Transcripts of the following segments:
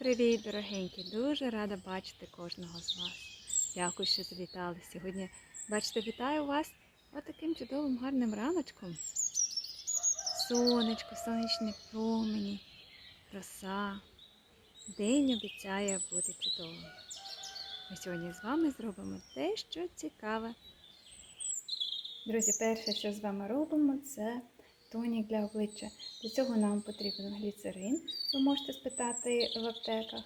Привіт, дорогенькі! Дуже рада бачити кожного з вас. Дякую, що завітали. Сьогодні, бачите, вітаю вас отаким чудовим гарним раночком. Сонечко, сонячні промені, роса. День обіцяє бути чудовим. Ми сьогодні з вами зробимо те, що цікаве. Друзі, перше, що з вами робимо, це тонік для обличчя. Для цього нам потрібен гліцерин. Ви можете спитати в аптеках.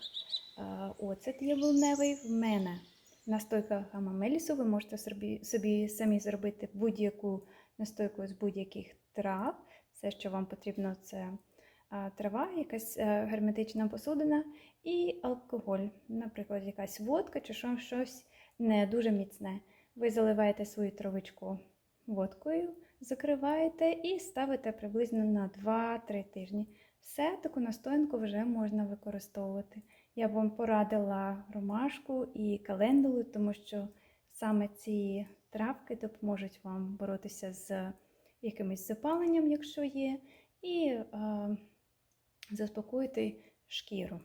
Е, Оцет яблуневий в мене. Настойка гамамелісу. Ви можете собі, собі самі зробити будь-яку настойку з будь-яких трав. Все, що вам потрібно, це е, трава, якась е, герметична посудина і алкоголь. Наприклад, якась водка чи щось не дуже міцне. Ви заливаєте свою травичку водкою, закриваєте і ставите приблизно на 2-3 тижні. Все, таку настоянку вже можна використовувати. Я б вам порадила ромашку і календулу, тому що саме ці травки допоможуть вам боротися з якимось запаленням, якщо є, і е, заспокоїти шкіру.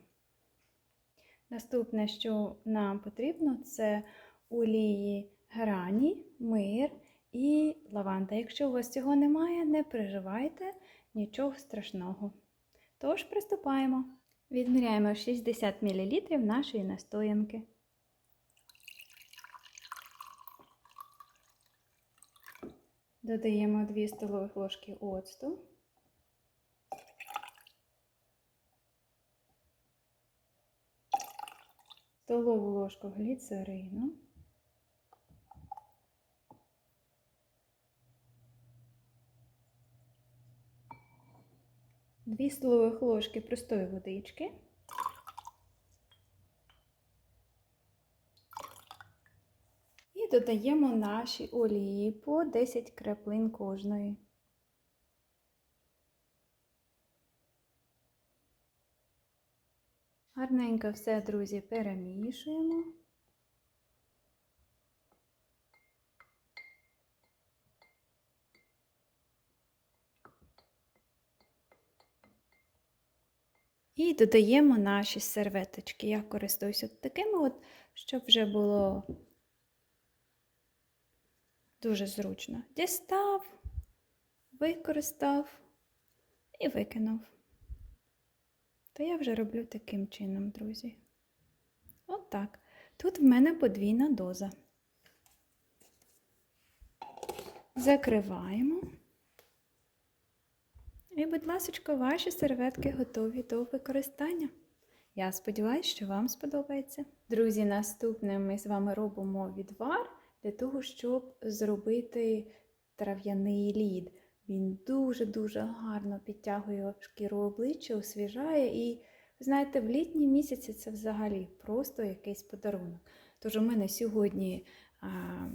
Наступне, що нам потрібно, це олії грані, мир і лаванда. Якщо у вас цього немає, не переживайте, нічого страшного. Тож приступаємо. Відміряємо 60 мл нашої настоянки. Додаємо 2 столових ложки оцту. Столову ложку гліцерину. Дві столових ложки простої водички. І додаємо наші олії по 10 краплин кожної. Гарненько все, друзі, перемішуємо. І додаємо наші серветочки. Я користуюся такими, от, щоб вже було дуже зручно. Дістав, використав і викинув. То я вже роблю таким чином, друзі. От так. Тут в мене подвійна доза. Закриваємо. І, будь ласка, ваші серветки готові до використання. Я сподіваюся, що вам сподобається. Друзі, наступне ми з вами робимо відвар для того, щоб зробити трав'яний лід. Він дуже-дуже гарно підтягує шкіру обличчя, освіжає. І, знаєте, в літні місяці це взагалі просто якийсь подарунок. Тож у мене сьогодні а,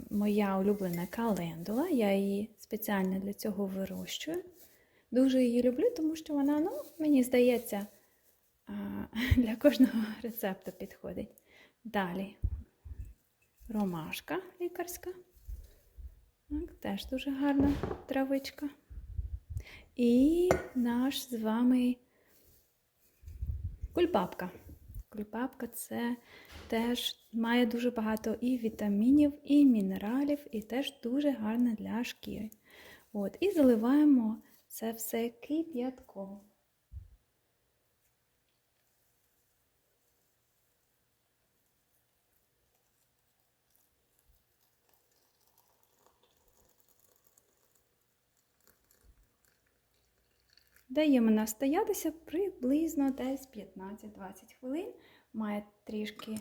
моя улюблена календула, я її спеціально для цього вирощую. Дуже її люблю, тому що вона, ну, мені здається, для кожного рецепту підходить. Далі ромашка лікарська. Так, теж дуже гарна травичка. І наш з вами кульбабка. Кульбабка це теж має дуже багато і вітамінів, і мінералів, і теж дуже гарна для шкіри. От, і заливаємо це все кип'ятком. Даємо настоятися приблизно десь 15-20 хвилин. Має трішки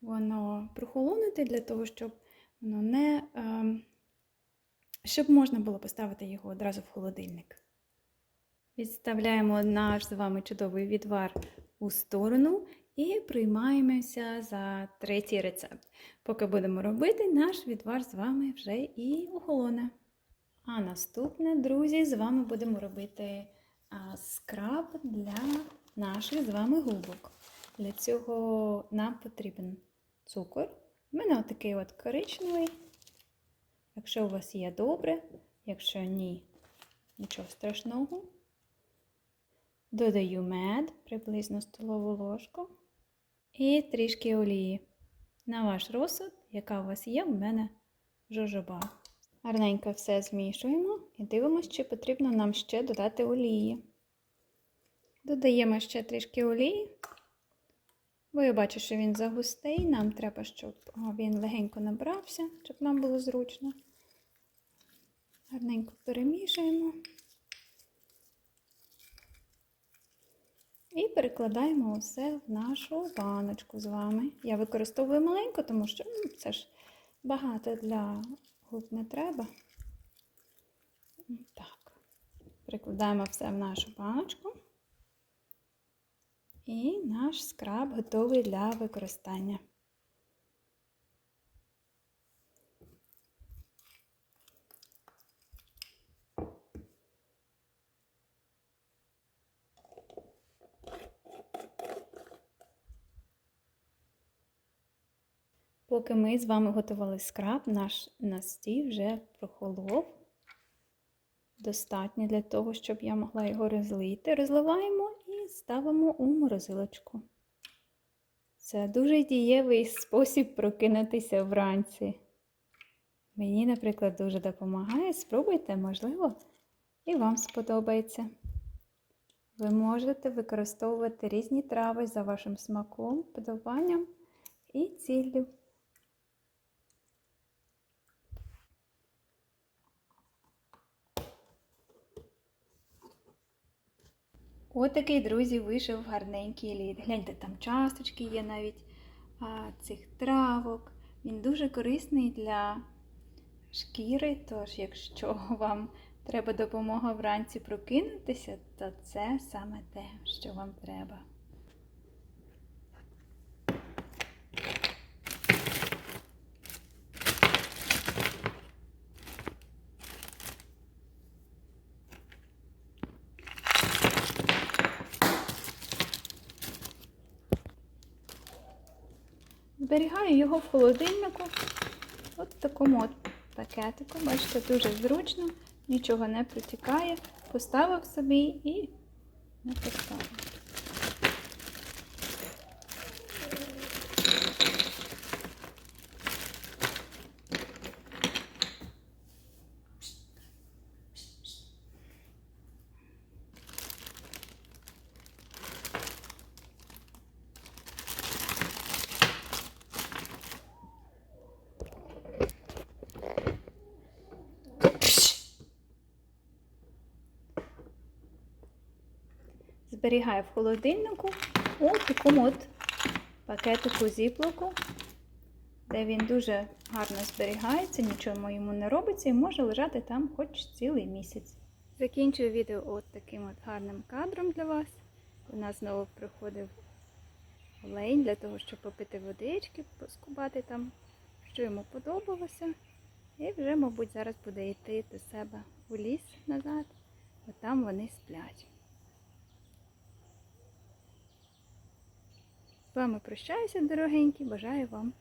воно прохолонути для того, щоб воно не. Щоб можна було поставити його одразу в холодильник. Відставляємо наш з вами чудовий відвар у сторону і приймаємося за третій рецепт. Поки будемо робити, наш відвар з вами вже і охолоне. А наступне, друзі, з вами будемо робити скраб для наших з вами губок. Для цього нам потрібен цукор. У мене отакий от коричневий. Якщо у вас є добре, якщо ні, нічого страшного. Додаю мед, приблизно столову ложку. І трішки олії. На ваш розсуд, яка у вас є, у мене жожоба. Гарненько все змішуємо і дивимося, чи потрібно нам ще додати олії. Додаємо ще трішки олії. Бо я бачу, що він загустий. Нам треба, щоб він легенько набрався, щоб нам було зручно. Гарненько перемішуємо. І перекладаємо усе в нашу баночку з вами. Я використовую маленьку, тому що ну, це ж багато для губ не треба. Так, перекладаємо все в нашу баночку. І наш скраб готовий для використання. Поки ми з вами готували скраб, наш настій вже прохолов. Достатньо для того, щоб я могла його розлити. Розливаємо і ставимо у морозилочку. Це дуже дієвий спосіб прокинутися вранці. Мені, наприклад, дуже допомагає. Спробуйте, можливо, і вам сподобається. Ви можете використовувати різні трави за вашим смаком, подобанням і ціллю. Отакий, друзі, вийшов гарненький лід. Гляньте, там часточки є навіть а, цих травок. Він дуже корисний для шкіри. Тож, якщо вам треба допомога вранці прокинутися, то це саме те, що вам треба. Зберігаю його в холодильнику. От в такому от пакетику. Бачите, дуже зручно, нічого не протікає. Поставив собі і не поставив. Зберігаю в холодильнику у такому от пакетику зіплоку, де він дуже гарно зберігається, нічого йому не робиться і може лежати там хоч цілий місяць. Закінчую відео от таким от гарним кадром для вас. У нас знову приходив олень для того, щоб попити водички, поскубати там, що йому подобалося. І вже, мабуть, зараз буде йти до себе у ліс назад, бо там вони сплять. З вами прощаюся, дорогенькі, бажаю вам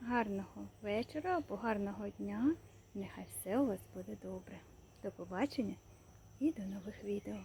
гарного вечора або гарного дня. Нехай все у вас буде добре. До побачення і до нових відео.